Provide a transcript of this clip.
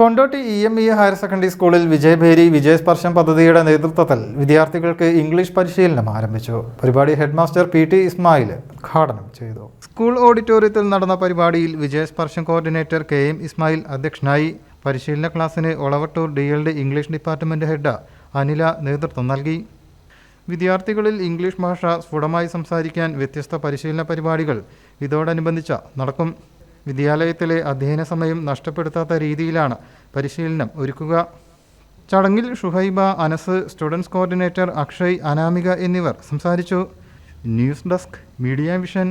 Kondotty E M E higher secondary സ്കൂളിൽ വിജയഭേരി വിജയസ്പർശം പദ്ധതിയുടെ നേതൃത്വത്തിൽ വിദ്യാർത്ഥികൾക്ക് ഇംഗ്ലീഷ് പരിശീലനം ആരംഭിച്ചു. പരിപാടി ഹെഡ്മാസ്റ്റർ പി ടി ഇസ്മായിൽ ഉദ്ഘാടനം ചെയ്തു. സ്കൂൾ ഓഡിറ്റോറിയത്തിൽ നടന്ന പരിപാടിയിൽ വിജയസ്പർശം കോർഡിനേറ്റർ കെ എം ഇസ്മായിൽ അധ്യക്ഷനായി. പരിശീലന ക്ലാസ്സിന് Olavattur D L D English department head Anila നേതൃത്വം നൽകി. വിദ്യാർത്ഥികളിൽ ഇംഗ്ലീഷ് ഭാഷ സ്ഫുടമായി സംസാരിക്കാൻ വ്യത്യസ്ത പരിശീലന പരിപാടികൾ ഇതോടനുബന്ധിച്ച് നടക്കും. വിദ്യാലയത്തിലെ അധ്യയന സമയം നഷ്ടപ്പെടുത്താത്ത രീതിയിലാണ് പരിശീലനം ഒരുക്കുക. ചടങ്ങിൽ ഷുഹൈബ അനസ് സ്റ്റുഡൻസ് കോർഡിനേറ്റർ അക്ഷയ് അനാമിക എന്നിവർ സംസാരിച്ചു. News desk media vision.